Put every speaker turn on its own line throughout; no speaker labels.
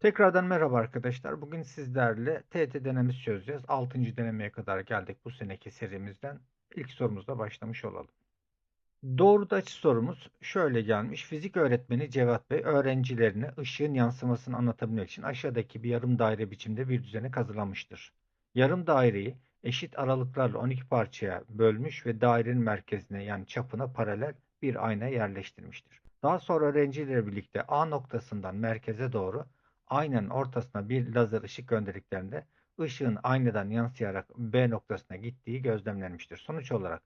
Tekrardan merhaba arkadaşlar. Bugün sizlerle TET denemesi çözeceğiz. 6. denemeye kadar geldik bu seneki serimizden. İlk sorumuzla başlamış olalım. Doğruda açı sorumuz şöyle gelmiş. Fizik öğretmeni Cevat Bey öğrencilerine ışığın yansımasını anlatabilmek için aşağıdaki bir yarım daire biçimde bir düzenek hazırlamıştır. Yarım daireyi eşit aralıklarla 12 parçaya bölmüş ve dairenin merkezine yani çapına paralel bir ayna yerleştirmiştir. Daha sonra öğrencilerle birlikte A noktasından merkeze doğru aynanın ortasına bir lazer ışık gönderdiklerinde ışığın aynadan yansıyarak B noktasına gittiği gözlemlenmiştir. Sonuç olarak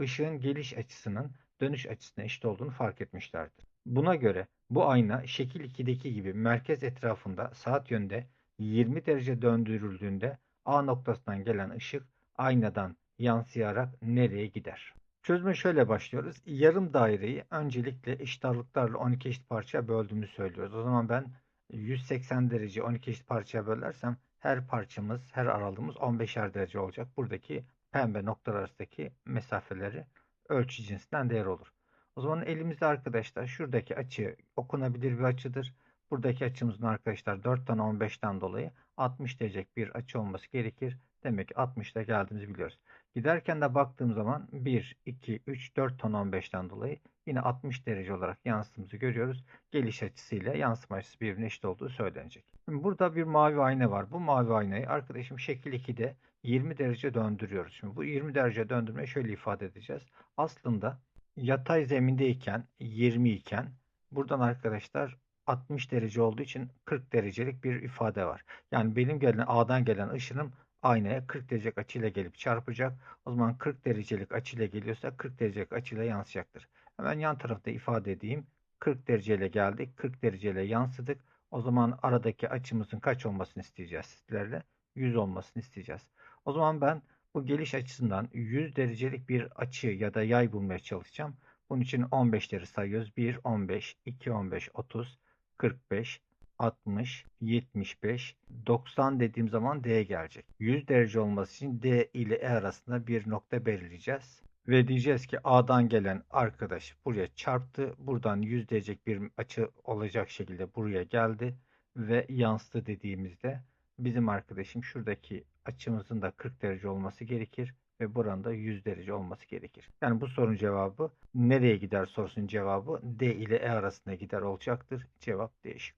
ışığın geliş açısının dönüş açısına eşit olduğunu fark etmişlerdir. Buna göre bu ayna şekil 2'deki gibi merkez etrafında saat yönde 20 derece döndürüldüğünde A noktasından gelen ışık aynadan yansıyarak nereye gider? Çözüme şöyle başlıyoruz. Yarım daireyi öncelikle eşit aralıklarla 12 eşit parçaya böldüğümü söylüyoruz. O zaman ben 180 derece 12 eşit parçaya bölersem her parçamız, her aralığımız 15'er derece olacak. Buradaki pembe noktalar arasındaki mesafeleri ölçü cinsinden değer olur. O zaman elimizde arkadaşlar şuradaki açı okunabilir bir açıdır. Buradaki açımızın arkadaşlar 4 tane 15'ten dolayı 60 derecelik bir açı olması gerekir. Demek ki 60'da geldiğimizi biliyoruz. Giderken de baktığım zaman 1, 2, 3, 4 ton 15'ten dolayı yine 60 derece olarak yansıdığımızı görüyoruz. Geliş açısıyla yansıma açısı birbirine eşit olduğu söylenecek. Şimdi burada bir mavi ayna var. Bu mavi aynayı arkadaşım şekil 2'de 20 derece döndürüyoruz. Şimdi bu 20 derece döndürmeyi şöyle ifade edeceğiz. Aslında yatay zemindeyken 20 iken buradan arkadaşlar 60 derece olduğu için 40 derecelik bir ifade var. Yani benim gelen A'dan gelen ışınım aynaya 40 derecelik açıyla gelip çarpacak. O zaman 40 derecelik açıyla geliyorsa 40 derecelik açıyla yansıyacaktır. Hemen yan tarafta ifade edeyim. 40 dereceyle geldik. 40 dereceyle yansıdık. O zaman aradaki açımızın kaç olmasını isteyeceğiz sizlerle? 100 olmasını isteyeceğiz. O zaman ben bu geliş açısından 100 derecelik bir açı ya da yay bulmaya çalışacağım. Bunun için 15'leri sayıyoruz. 1, 15, 2, 15, 30, 45, 60, 75, 90 dediğim zaman D gelecek. 100 derece olması için D ile E arasında bir nokta belirleyeceğiz. Ve diyeceğiz ki A'dan gelen arkadaş buraya çarptı. Buradan 100 derecelik bir açı olacak şekilde buraya geldi. Ve yansıdı dediğimizde bizim arkadaşım şuradaki açımızın da 40 derece olması gerekir. Ve buranın da 100 derece olması gerekir. Yani bu sorunun cevabı nereye gider sorusunun cevabı D ile E arasında gider olacaktır. Cevap değişik.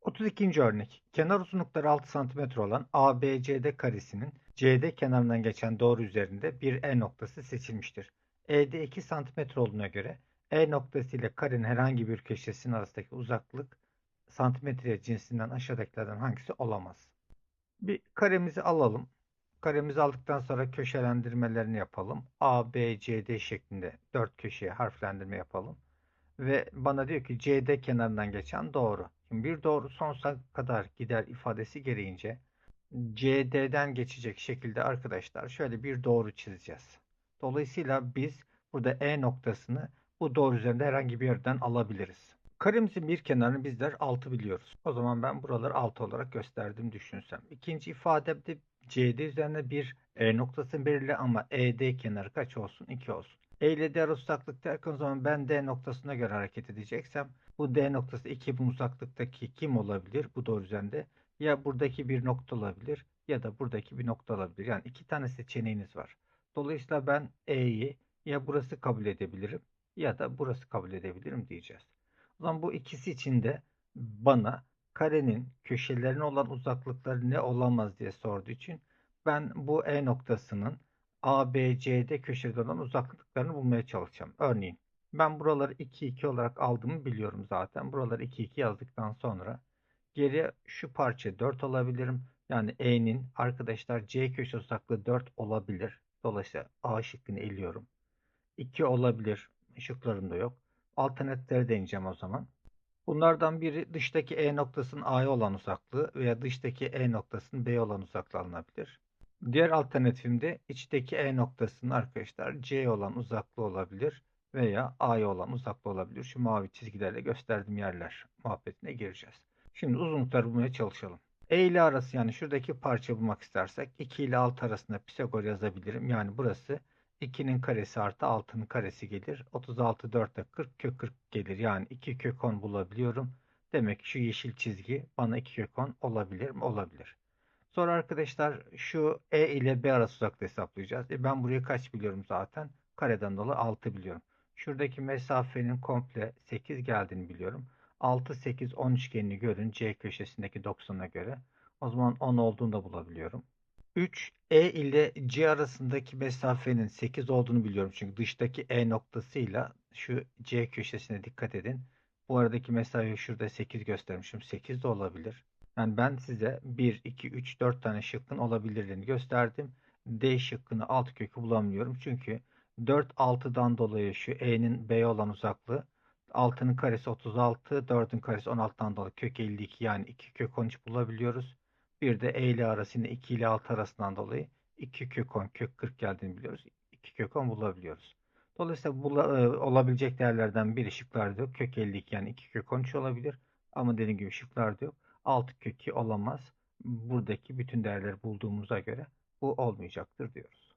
32. örnek. Kenar uzunlukları 6 cm olan ABCD karesinin CD kenarından geçen doğru üzerinde bir E noktası seçilmiştir. ED 2 cm olduğuna göre E noktası ile karenin herhangi bir köşesinin arasındaki uzaklık santimetre cinsinden aşağıdakilerden hangisi olamaz? Bir karemizi alalım. Karemizi aldıktan sonra köşelendirmelerini yapalım. A, B, C, D şeklinde dört köşeye harflendirme yapalım. Ve bana diyor ki CD kenarından geçen doğru. Şimdi bir doğru sonsuza kadar gider ifadesi gereğince CD'den geçecek şekilde arkadaşlar şöyle bir doğru çizeceğiz. Dolayısıyla biz burada E noktasını bu doğru üzerinde herhangi bir yerden alabiliriz. Karemizin bir kenarını bizler 6 biliyoruz. O zaman ben buraları 6 olarak gösterdim düşünsem. İkinci ifademde CD üzerinde bir E noktasını belirle ama ED kenarı kaç olsun? 2 olsun. E ile D arası uzaklık derken o zaman ben D noktasına göre hareket edeceksem bu D noktası 2 bu uzaklıktaki kim olabilir bu doğru üzerinde? Ya buradaki bir nokta olabilir ya da buradaki bir nokta olabilir. Yani iki tane seçeneğiniz var. Dolayısıyla ben E'yi ya burası kabul edebilirim ya da burası kabul edebilirim diyeceğiz. O zaman bu ikisi için de bana karenin köşelerine olan uzaklıkları ne olamaz diye sorduğu için ben bu E noktasının ABCD köşede olan uzaklıklarını bulmaya çalışacağım. Örneğin ben buraları 2 2 olarak aldığımı biliyorum zaten. Buraları 2 2 yazdıktan sonra geri şu parça 4 alabilirim. Yani E'nin arkadaşlar C köşe uzaklığı 4 olabilir. Dolayısıyla A şıkkını eliyorum. 2 olabilir. Şıklarında yok. Alternatifleri deneyeceğim o zaman. Bunlardan biri dıştaki E noktasının A'ya olan uzaklığı veya dıştaki E noktasının B'ye olan uzaklığı alınabilir. Diğer alternatifimde içteki E noktasının arkadaşlar C olan uzaklığı olabilir veya A'ya olan uzaklığı olabilir. Şu mavi çizgilerle gösterdiğim yerler muhabbetine gireceğiz. Şimdi uzunlukları bulmaya çalışalım. E ile arası yani şuradaki parça bulmak istersek 2 ile 6 arasında Pisagor yazabilirim. Yani burası 2'nin karesi artı 6'nın karesi gelir. 36 4'te 40 kök 40 gelir. Yani 2 kök 10 bulabiliyorum. Demek şu yeşil çizgi bana 2 kök 10 olabilir mi? Olabilir. Sonra arkadaşlar şu E ile B arası uzaklığı hesaplayacağız. E ben buraya kaç biliyorum zaten? Kareden dolayı 6 biliyorum. Şuradaki mesafenin komple 8 geldiğini biliyorum. 6, 8, 10 üçgenini görün C köşesindeki 90'a göre. O zaman 10 olduğunu da bulabiliyorum. 3 E ile C arasındaki mesafenin 8 olduğunu biliyorum. Çünkü dıştaki E noktasıyla şu C köşesine dikkat edin. Bu aradaki mesafeyi şurada 8 göstermişim. 8 de olabilir. Yani ben size 1, 2, 3, 4 tane şıkkın olabilirliğini gösterdim. D şıkkını alt kökü bulamıyorum. Çünkü 4, 6'dan dolayı şu E'nin B'ye olan uzaklığı 6'nın karesi 36, 4'ün karesi 16'dan dolayı kök 52 yani 2 kök 13 bulabiliyoruz. Bir de E ile arasında 2 ile 6 arasından dolayı 2 kök 10 kök 40 geldiğini biliyoruz. 2 kök 10 bulabiliyoruz. Dolayısıyla bula, e, olabilecek değerlerden biri şıklarda yok. Kök 52 yani 2 kök 13 olabilir. Ama dediğim gibi şıklarda yok. 6 kök 2 olamaz. Buradaki bütün değerleri bulduğumuza göre bu olmayacaktır diyoruz.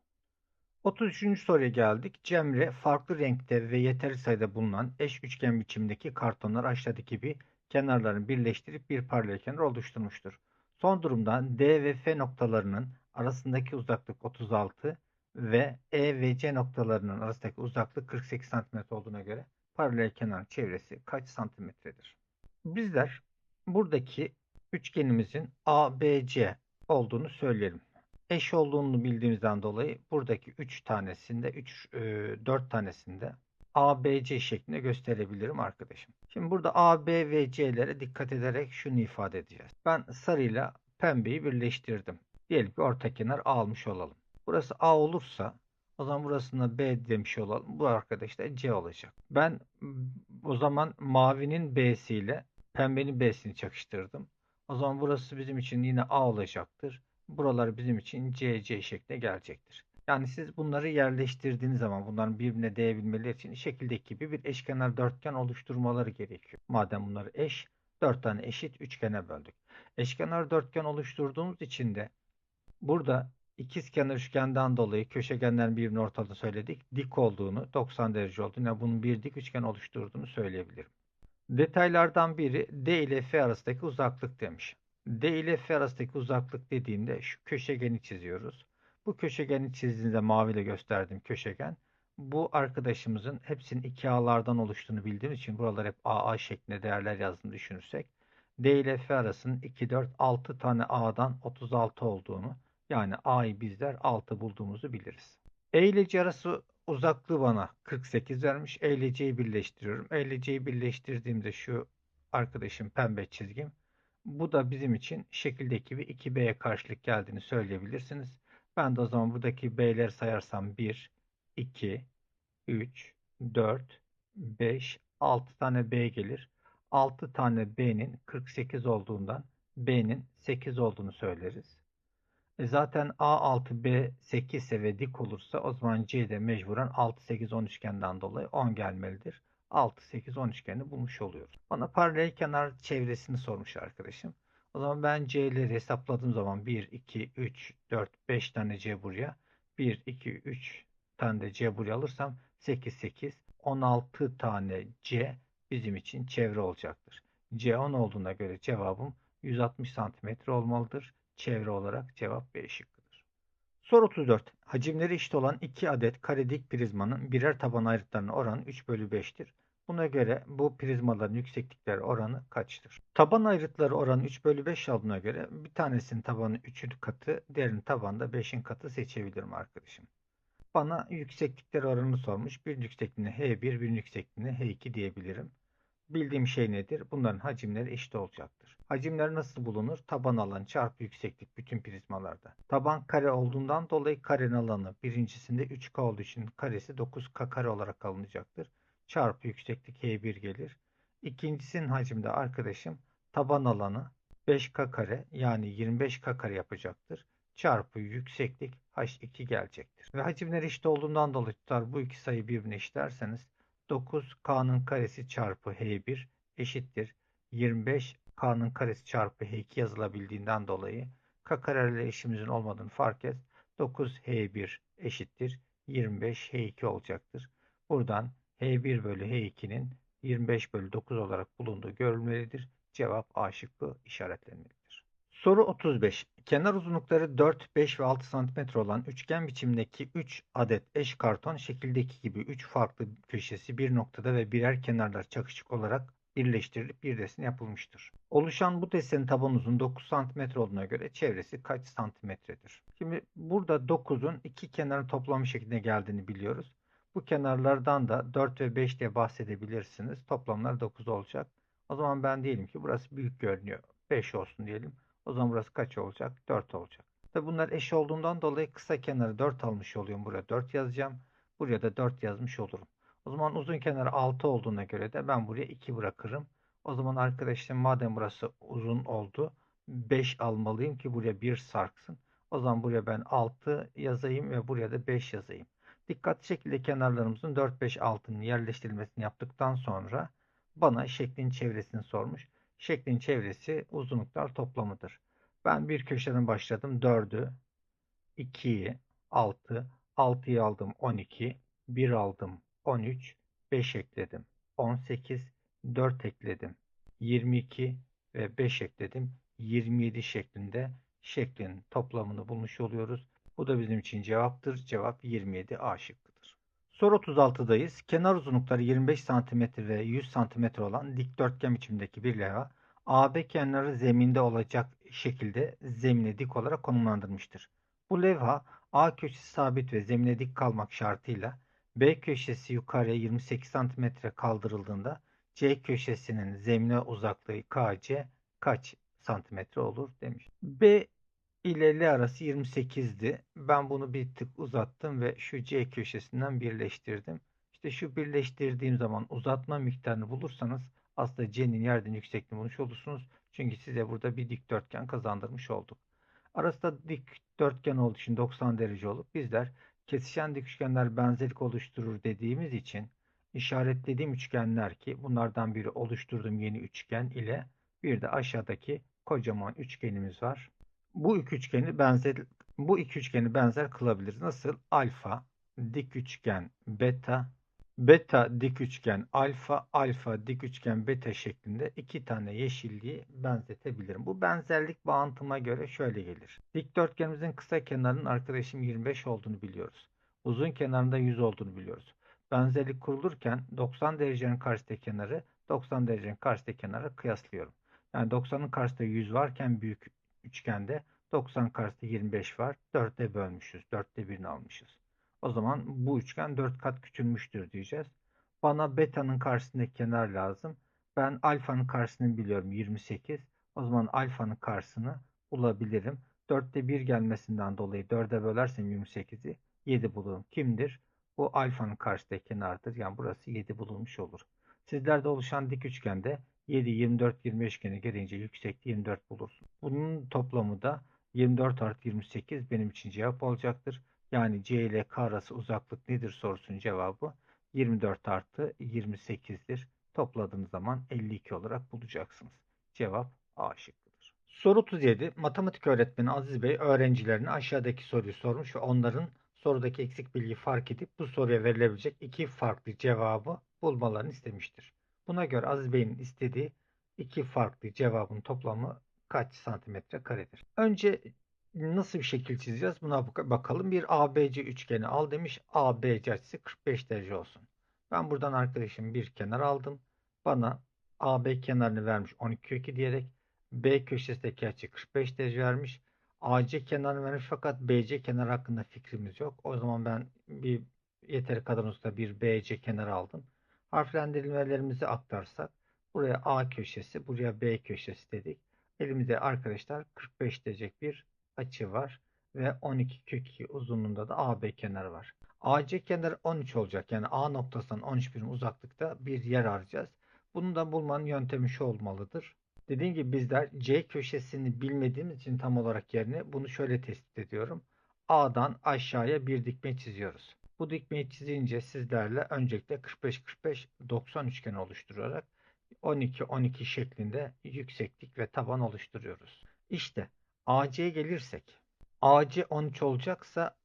33. soruya geldik. Cemre farklı renkte ve yeterli sayıda bulunan eş üçgen biçimdeki kartonlar aşağıdaki gibi kenarlarını birleştirip bir paralel kenar oluşturmuştur. Son durumda D ve F noktalarının arasındaki uzaklık 36 ve E ve C noktalarının arasındaki uzaklık 48 cm olduğuna göre paralel kenar çevresi kaç santimetredir? Bizler buradaki üçgenimizin ABC olduğunu söyleyelim. Eş olduğunu bildiğimizden dolayı buradaki 3 tanesinde 3 4 tanesinde ABC şeklinde gösterebilirim arkadaşım. Şimdi burada A, B ve C'lere dikkat ederek şunu ifade edeceğiz. Ben sarıyla pembeyi birleştirdim. Diyelim ki orta kenar A almış olalım. Burası A olursa o zaman burasına B demiş olalım. Bu arkadaş da C olacak. Ben o zaman mavinin B'siyle pembenin B'sini çakıştırdım. O zaman burası bizim için yine A olacaktır. Buralar bizim için C, C şeklinde gelecektir. Yani siz bunları yerleştirdiğiniz zaman bunların birbirine değebilmeleri için şekildeki gibi bir eşkenar dörtgen oluşturmaları gerekiyor. Madem bunları eş, dört tane eşit üçgene böldük. Eşkenar dörtgen oluşturduğumuz için de burada ikizkenar üçgenden dolayı köşegenlerin birbirinin ortada söyledik. Dik olduğunu, 90 derece olduğunu, yani bunun bir dik üçgen oluşturduğunu söyleyebilirim. Detaylardan biri D ile F arasındaki uzaklık demiş. D ile F arasındaki uzaklık dediğimde şu köşegeni çiziyoruz. Bu köşegeni çizdiğinde maviyle gösterdiğim köşegen bu arkadaşımızın hepsinin iki A'lardan oluştuğunu bildiğimiz için buralar hep AA şeklinde değerler yazdığını düşünürsek D ile F arasının 2, 4, 6 tane A'dan 36 olduğunu yani A'yı bizler 6 bulduğumuzu biliriz. E ile C arası uzaklığı bana 48 vermiş. E ile C'yi birleştiriyorum. E ile C'yi birleştirdiğimde şu arkadaşım pembe çizgim. Bu da bizim için şekildeki bir 2B'ye karşılık geldiğini söyleyebilirsiniz. Ben de o zaman buradaki B'leri sayarsam 1, 2, 3, 4, 5, 6 tane B gelir. 6 tane B'nin 48 olduğundan B'nin 8 olduğunu söyleriz. E zaten A6 B 8 ise ve dik olursa o zaman C de mecburen 6 8 10 üçgenden dolayı 10 gelmelidir. 6 8 10 üçgenini bulmuş oluyoruz. Bana paralel kenar çevresini sormuş arkadaşım. O zaman ben C'leri hesapladığım zaman 1 2 3 4 5 tane C buraya 1 2 3 tane de C buraya alırsam 8 8 16 tane C bizim için çevre olacaktır. C 10 olduğuna göre cevabım 160 cm olmalıdır. Çevre olarak cevap B şıkkıdır. Soru 34. Hacimleri eşit olan 2 adet kare dik prizmanın birer taban ayrıtlarının oranı 3 bölü 5'tir. Buna göre bu prizmaların yükseklikleri oranı kaçtır? Taban ayrıtları oranı 3 bölü 5 olduğuna göre bir tanesinin tabanı 3'ün katı, diğerinin tabanı da 5'in katı seçebilirim arkadaşım. Bana yükseklikleri oranını sormuş. Bir yüksekliğine H1, bir yüksekliğine H2 diyebilirim. Bildiğim şey nedir? Bunların hacimleri eşit olacaktır. Hacimler nasıl bulunur? Taban alan çarpı yükseklik bütün prizmalarda. Taban kare olduğundan dolayı karenin alanı birincisinde 3K olduğu için karesi 9K kare olarak alınacaktır. Çarpı yükseklik H1 gelir. İkincisinin hacimde arkadaşım taban alanı 5K kare yani 25K kare yapacaktır. Çarpı yükseklik H2 gelecektir. Ve hacimler eşit olduğundan dolayı tutar bu iki sayı birbirine eşitlerseniz 9K'nın karesi çarpı H1 eşittir. 25K'nın karesi çarpı H2 yazılabildiğinden dolayı K karelerle işimizin olmadığını fark et. 9H1 eşittir. 25 H2 olacaktır. Buradan H1 bölü H2'nin 25 bölü 9 olarak bulunduğu görülmelidir. Cevap A şıkkı işaretlenmelidir. Soru 35. Kenar uzunlukları 4, 5 ve 6 cm olan üçgen biçimdeki 3 adet eş karton şekildeki gibi 3 farklı köşesi bir noktada ve birer kenarlar çakışık olarak birleştirilip bir desen yapılmıştır. Oluşan bu desenin taban uzun 9 cm olduğuna göre çevresi kaç santimetredir? Şimdi burada 9'un iki kenarın toplamı şeklinde geldiğini biliyoruz. Bu kenarlardan da 4 ve 5 diye bahsedebilirsiniz. Toplamlar 9 olacak. O zaman ben diyelim ki burası büyük görünüyor. 5 olsun diyelim. O zaman burası kaç olacak? 4 olacak. Tabi bunlar eş olduğundan dolayı kısa kenarı 4 almış oluyorum. Buraya 4 yazacağım. Buraya da 4 yazmış olurum. O zaman uzun kenarı 6 olduğuna göre de ben buraya 2 bırakırım. O zaman arkadaşlar madem burası uzun oldu 5 almalıyım ki buraya 1 sarksın. O zaman buraya ben 6 yazayım ve buraya da 5 yazayım. Dikkatli şekilde kenarlarımızın 4, 5, 6'nın yerleştirilmesini yaptıktan sonra bana şeklin çevresini sormuş. Şeklin çevresi uzunluklar toplamıdır. Ben bir köşeden başladım. 4'ü, 2'yi, 6, 6'yı aldım 12, 1 aldım 13, 5 ekledim 18, 4 ekledim 22 ve 5 ekledim 27 şeklinde şeklin toplamını bulmuş oluyoruz. Bu da bizim için cevaptır. Cevap 27 A şıkkıdır. Soru 36'dayız. Kenar uzunlukları 25 cm ve 100 cm olan dikdörtgen biçimindeki bir levha AB kenarı zeminde olacak şekilde zemine dik olarak konumlandırmıştır. Bu levha A köşesi sabit ve zemine dik kalmak şartıyla B köşesi yukarıya 28 cm kaldırıldığında C köşesinin zemine uzaklığı KC kaç santimetre olur demiş. B ile L arası 28'di. Ben bunu bir tık uzattım ve şu C köşesinden birleştirdim. İşte şu birleştirdiğim zaman uzatma miktarını bulursanız aslında C'nin yerden yüksekliğini bulmuş olursunuz. Çünkü size burada bir dikdörtgen kazandırmış olduk. Arasında dikdörtgen olduğu için 90 derece olup bizler kesişen dik üçgenler benzerlik oluşturur dediğimiz için işaretlediğim üçgenler ki bunlardan biri oluşturduğum yeni üçgen ile bir de aşağıdaki kocaman üçgenimiz var. Bu iki üçgeni benzer bu iki üçgeni benzer kılabiliriz. Nasıl? Alfa dik üçgen beta beta dik üçgen alfa, alfa dik üçgen beta şeklinde iki tane yeşilliği benzetebilirim. Bu benzerlik bağıntıma göre şöyle gelir. Dikdörtgenimizin kısa kenarının arkadaşım 25 olduğunu biliyoruz. Uzun kenarında 100 olduğunu biliyoruz. Benzerlik kurulurken 90 derecenin karşıdaki kenarı 90 derecenin karşıdaki kenara kıyaslıyorum. Yani 90'ın karşısında 100 varken büyük üçgende 90 karşısında 25 var. 4'te bölmüşüz. 4'te 1'ini almışız. O zaman bu üçgen 4 kat küçülmüştür diyeceğiz. Bana beta'nın karşısındaki kenar lazım. Ben alfanın karşısını biliyorum 28. O zaman alfanın karşısını bulabilirim. 4'te 1 gelmesinden dolayı 4'e bölersem 28'i 7 bulurum. Kimdir? Bu alfanın karşısındaki kenardır. Yani burası 7 bulunmuş olur. Sizlerde oluşan dik üçgende 7, 24, 25 üçgeni gelince yüksekliği 24 bulursun. Bunun toplamı da 24 artı 28 benim için cevap olacaktır. Yani C ile K arası uzaklık nedir sorusunun cevabı 24 artı 28'dir. Topladığınız zaman 52 olarak bulacaksınız. Cevap A şıkkıdır. Soru 37. Matematik öğretmeni Aziz Bey öğrencilerine aşağıdaki soruyu sormuş ve onların sorudaki eksik bilgiyi fark edip bu soruya verilebilecek iki farklı cevabı bulmalarını istemiştir. Buna göre Aziz Bey'in istediği iki farklı cevabın toplamı kaç santimetre karedir? Önce nasıl bir şekil çizeceğiz? Buna bakalım. Bir ABC üçgeni al demiş. ABC açısı 45 derece olsun. Ben buradan arkadaşım bir kenar aldım. Bana AB kenarını vermiş 12 kök diyerek B köşesindeki açı 45 derece vermiş. AC kenarını vermiş fakat BC kenar hakkında fikrimiz yok. O zaman ben bir yeteri kadar usta bir BC kenarı aldım. Harflendirmelerimizi aktarsak buraya A köşesi, buraya B köşesi dedik. Elimizde arkadaşlar 45 derece bir açı var ve 12 kök 2 uzunluğunda da AB kenarı var. AC kenarı 13 olacak. Yani A noktasından 13 birim uzaklıkta bir yer arayacağız. Bunu da bulmanın yöntemi şu olmalıdır. Dediğim gibi bizler C köşesini bilmediğimiz için tam olarak yerini bunu şöyle tespit ediyorum. A'dan aşağıya bir dikme çiziyoruz. Bu dikmeyi çizince sizlerle öncelikle 45-45-90 üçgen oluşturarak 12-12 şeklinde yükseklik ve taban oluşturuyoruz. İşte AC'ye gelirsek AC 13 olacaksa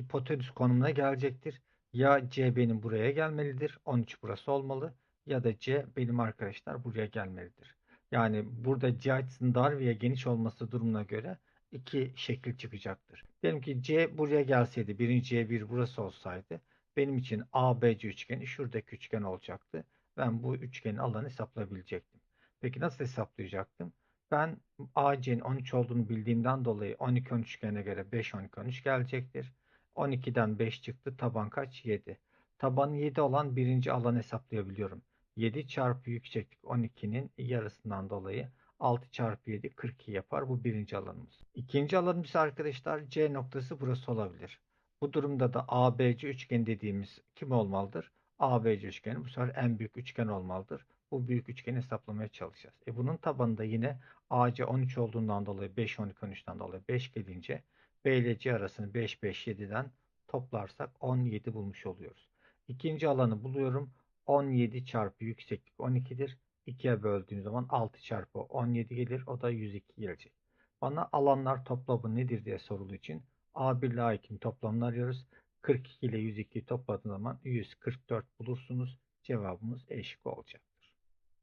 hipotenüs konumuna gelecektir. Ya C benim buraya gelmelidir. 13 burası olmalı. Ya da C benim arkadaşlar buraya gelmelidir. Yani burada C açısının dar veya geniş olması durumuna göre iki şekil çıkacaktır. Diyelim ki C buraya gelseydi, birinci C1 burası olsaydı benim için ABC üçgeni şuradaki üçgen olacaktı. Ben bu üçgenin alanı hesaplayabilecektim. Peki nasıl hesaplayacaktım? Ben AC'nin 13 olduğunu bildiğimden dolayı 12 13 üçgene göre 5 12 13 gelecektir. 12'den 5 çıktı. Taban kaç? 7. Taban 7 olan birinci alanı hesaplayabiliyorum. 7 çarpı yükseklik 12'nin yarısından dolayı 6 çarpı 7 42 yapar. Bu birinci alanımız. İkinci alanımız arkadaşlar C noktası burası olabilir. Bu durumda da ABC üçgen dediğimiz kim olmalıdır? ABC üçgeni bu sefer en büyük üçgen olmalıdır. Bu büyük üçgeni hesaplamaya çalışacağız. E bunun tabanında yine AC 13 olduğundan dolayı 5 12 13'ten dolayı 5 gelince B ile C arasını 5 5 7'den toplarsak 17 bulmuş oluyoruz. İkinci alanı buluyorum. 17 çarpı yükseklik 12'dir. 2'ye böldüğüm zaman 6 çarpı 17 gelir. O da 102 gelecek. Bana alanlar toplamı nedir diye sorulduğu için A1 ile A2'nin toplamını arıyoruz. 42 ile 102 topladığım zaman 144 bulursunuz. Cevabımız eşik olacaktır.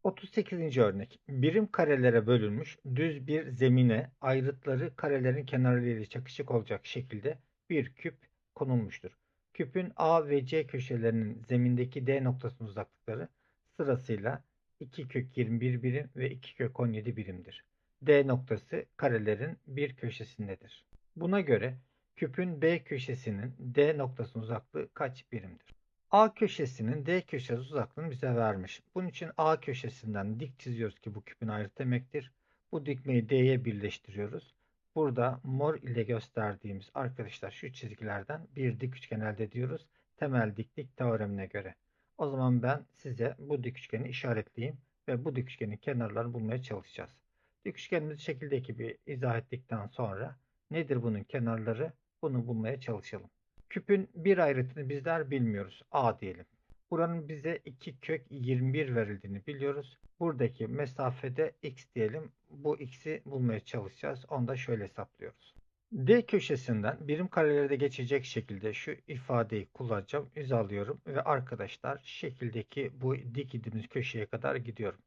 38. örnek. Birim karelere bölünmüş düz bir zemine ayrıtları karelerin kenarlarıyla çakışık olacak şekilde bir küp konulmuştur. Küpün A ve C köşelerinin zemindeki D noktasının uzaklıkları sırasıyla 2 kök 21 birim ve 2 kök 17 birimdir. D noktası karelerin bir köşesindedir. Buna göre küpün B köşesinin D noktasının uzaklığı kaç birimdir? A köşesinin D köşesi uzaklığını bize vermiş. Bunun için A köşesinden dik çiziyoruz ki bu küpün ayrıt demektir. Bu dikmeyi D'ye birleştiriyoruz. Burada mor ile gösterdiğimiz arkadaşlar şu çizgilerden bir dik üçgen elde ediyoruz. Temel diklik teoremine göre. O zaman ben size bu dik işaretleyeyim ve bu dik üçgenin kenarlarını bulmaya çalışacağız. Dik üçgenimizi şekildeki bir izah ettikten sonra nedir bunun kenarları? Bunu bulmaya çalışalım. Küpün bir ayrıtını bizler bilmiyoruz. A diyelim. Buranın bize 2 kök 21 verildiğini biliyoruz. Buradaki mesafede x diyelim. Bu x'i bulmaya çalışacağız. Onu da şöyle hesaplıyoruz. D köşesinden birim karelerde geçecek şekilde şu ifadeyi kullanacağım. Yüz alıyorum ve arkadaşlar şekildeki bu dik idimiz köşeye kadar gidiyorum.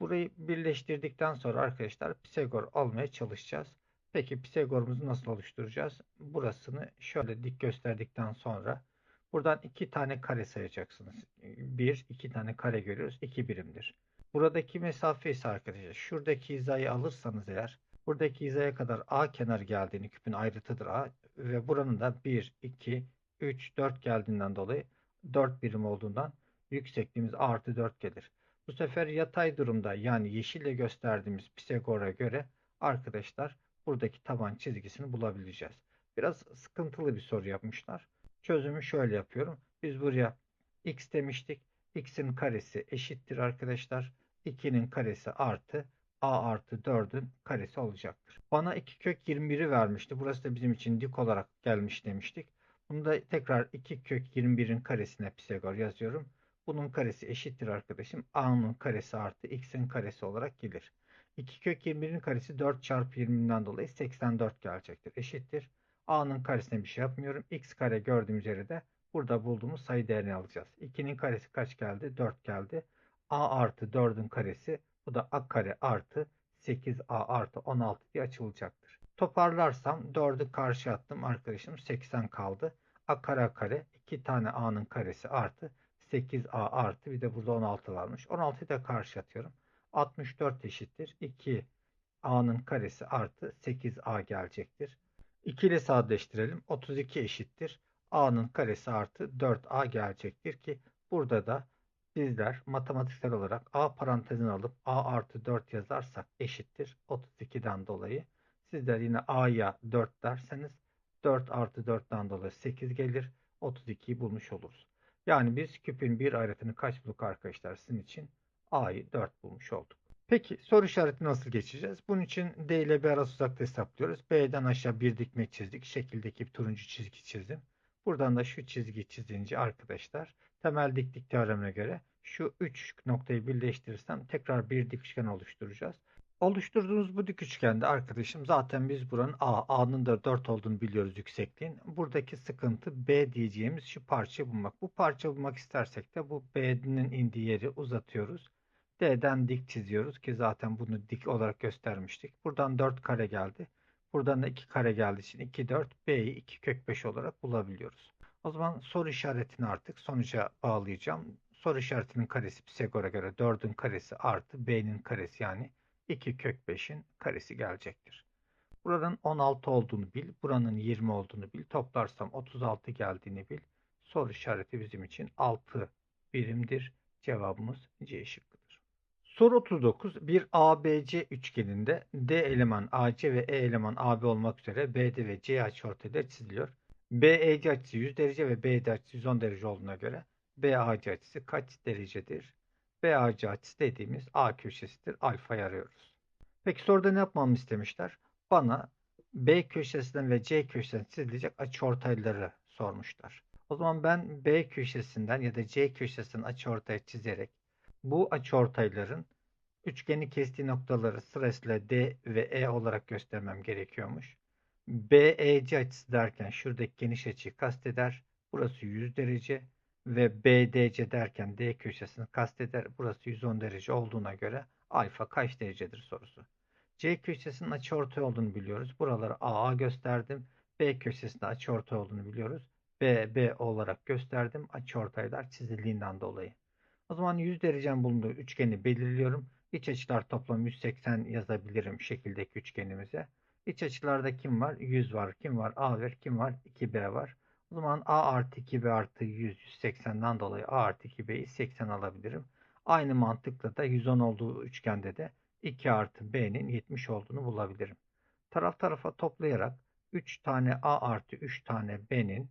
Burayı birleştirdikten sonra arkadaşlar Pisagor almaya çalışacağız. Peki Pisagor'umuzu nasıl oluşturacağız? Burasını şöyle dik gösterdikten sonra buradan iki tane kare sayacaksınız. Bir, iki tane kare görüyoruz. iki birimdir. Buradaki mesafe ise arkadaşlar şuradaki hizayı alırsanız eğer buradaki hizaya kadar A kenar geldiğini küpün ayrıtıdır A ve buranın da 1, 2, 3, 4 geldiğinden dolayı 4 birim olduğundan yüksekliğimiz A artı 4 gelir. Bu sefer yatay durumda yani yeşille gösterdiğimiz Pisagor'a göre arkadaşlar buradaki taban çizgisini bulabileceğiz. Biraz sıkıntılı bir soru yapmışlar. Çözümü şöyle yapıyorum. Biz buraya x demiştik. x'in karesi eşittir arkadaşlar. 2'nin karesi artı a artı 4'ün karesi olacaktır. Bana 2 kök 21'i vermişti. Burası da bizim için dik olarak gelmiş demiştik. Bunu da tekrar 2 kök 21'in karesine Pisagor yazıyorum. Bunun karesi eşittir arkadaşım. a'nın karesi artı x'in karesi olarak gelir. 2 kök 21'in karesi 4 çarpı 20'den dolayı 84 gelecektir. Eşittir. A'nın karesine bir şey yapmıyorum. X kare gördüğümüz yere de burada bulduğumuz sayı değerini alacağız. 2'nin karesi kaç geldi? 4 geldi. A artı 4'ün karesi bu da A kare artı 8A artı 16 diye açılacaktır. Toparlarsam 4'ü karşı attım arkadaşım 80 kaldı. A kare kare 2 tane A'nın karesi artı 8A artı bir de burada 16 varmış. 16'yı da karşı atıyorum. 64 eşittir. 2 a'nın karesi artı 8a gelecektir. 2 ile sadeleştirelim. 32 eşittir. a'nın karesi artı 4a gelecektir ki burada da bizler matematiksel olarak a parantezini alıp a artı 4 yazarsak eşittir. 32'den dolayı sizler yine a'ya 4 derseniz 4 artı 4'ten dolayı 8 gelir. 32'yi bulmuş oluruz. Yani biz küpün bir ayrıtını kaç bulduk arkadaşlar sizin için? A'yı 4 bulmuş olduk. Peki soru işareti nasıl geçeceğiz? Bunun için D ile B arası uzaklığı hesaplıyoruz. B'den aşağı bir dikme çizdik. Şekildeki bir turuncu çizgi çizdim. Buradan da şu çizgi çizince arkadaşlar temel diklik teoremine göre şu 3 noktayı birleştirirsem tekrar bir dik üçgen oluşturacağız. Oluşturduğumuz bu dik üçgende arkadaşım zaten biz buranın A, A'nın da 4 olduğunu biliyoruz yüksekliğin. Buradaki sıkıntı B diyeceğimiz şu parçayı bulmak. Bu parça bulmak istersek de bu B'nin indiği yeri uzatıyoruz. D'den dik çiziyoruz ki zaten bunu dik olarak göstermiştik. Buradan 4 kare geldi. Buradan da 2 kare geldiği için 2, 4, B'yi 2 kök 5 olarak bulabiliyoruz. O zaman soru işaretini artık sonuca bağlayacağım. Soru işaretinin karesi Pisagor'a göre 4'ün karesi artı B'nin karesi yani 2 kök 5'in karesi gelecektir. Buranın 16 olduğunu bil, buranın 20 olduğunu bil. Toplarsam 36 geldiğini bil. Soru işareti bizim için 6 birimdir. Cevabımız C şıkkıdır. Soru 39. Bir ABC üçgeninde D eleman AC ve E eleman AB olmak üzere BD ve C açıortaylar çiziliyor. BEC açısı 100 derece ve BD açısı 110 derece olduğuna göre BAC açısı kaç derecedir? BAC açısı dediğimiz A köşesidir. Alfa'yı arıyoruz. Peki soruda ne yapmamı istemişler? Bana B köşesinden ve C köşesinden çizilecek açıortayları sormuşlar. O zaman ben B köşesinden ya da C köşesinden açıortay çizerek bu açıortayların üçgeni kestiği noktaları sırasıyla D ve E olarak göstermem gerekiyormuş. BEC açısı derken şuradaki geniş açıyı kasteder. Burası 100 derece ve BDC derken D köşesini kasteder. Burası 110 derece olduğuna göre alfa kaç derecedir sorusu. C köşesinin açıortay olduğunu biliyoruz. Buraları AA gösterdim. B köşesinde açıortay olduğunu biliyoruz. B, B olarak gösterdim. Açıortaylar çizildiğinden dolayı. O zaman 100 derecen bulunduğu üçgeni belirliyorum. İç açılar toplam 180 yazabilirim şekildeki üçgenimize. İç açılarda kim var? 100 var. Kim var? A var. Kim var? 2B var. O zaman A artı 2B artı 100, 180'den dolayı A artı 2B'yi 80 alabilirim. Aynı mantıkla da 110 olduğu üçgende de 2 artı B'nin 70 olduğunu bulabilirim. Taraf tarafa toplayarak 3 tane A artı 3 tane B'nin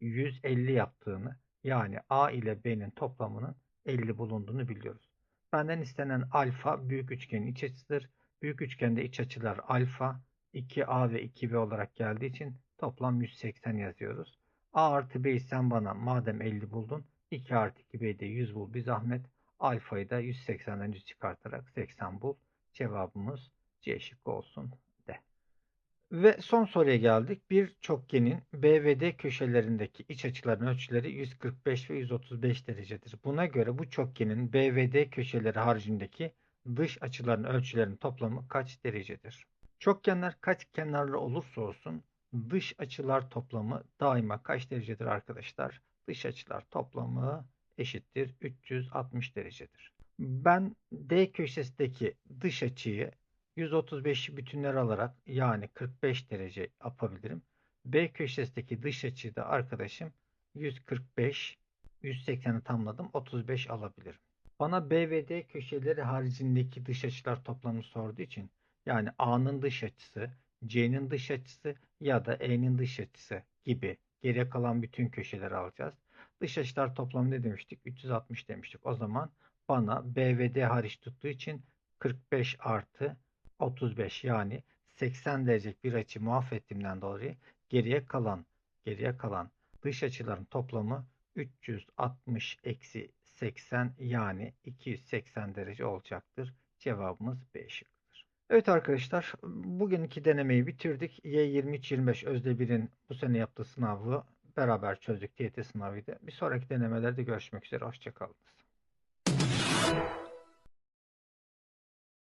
150 yaptığını yani A ile B'nin toplamının 50 bulunduğunu biliyoruz. Benden istenen alfa büyük üçgenin iç açısıdır. Büyük üçgende iç açılar alfa, 2A ve 2B olarak geldiği için toplam 180 yazıyoruz. A artı B'yi sen bana madem 50 buldun 2 artı 2B'de 100 bul bir zahmet. Alfayı da 180'den 100 çıkartarak 80 bul. Cevabımız C şıkkı olsun de. Ve son soruya geldik. Bir çokgenin B ve D köşelerindeki iç açıların ölçüleri 145 ve 135 derecedir. Buna göre bu çokgenin B ve D köşeleri haricindeki dış açıların ölçülerinin toplamı kaç derecedir? Çokgenler kaç kenarlı olursa olsun dış açılar toplamı daima kaç derecedir arkadaşlar? Dış açılar toplamı eşittir 360 derecedir. Ben D köşesindeki dış açıyı 135'i bütünler alarak yani 45 derece yapabilirim. B köşesindeki dış açıyı da arkadaşım 145, 180'i tamladım 35 alabilirim. Bana B ve D köşeleri haricindeki dış açılar toplamını sorduğu için yani A'nın dış açısı, C'nin dış açısı ya da E'nin dış açısı gibi geriye kalan bütün köşeleri alacağız. Dış açılar toplamı ne demiştik? 360 demiştik. O zaman bana B ve D hariç tuttuğu için 45 artı 35 yani 80 derecelik bir açı muaf ettiğimden dolayı geriye kalan geriye kalan dış açıların toplamı 360 eksi 80 yani 280 derece olacaktır. Cevabımız B şıkkıdır. Evet arkadaşlar bugünkü denemeyi bitirdik. Y23-25 Özde 1'in bu sene yaptığı sınavı beraber çözdük TYT sınavıydı. Bir sonraki denemelerde görüşmek üzere. Hoşçakalınız.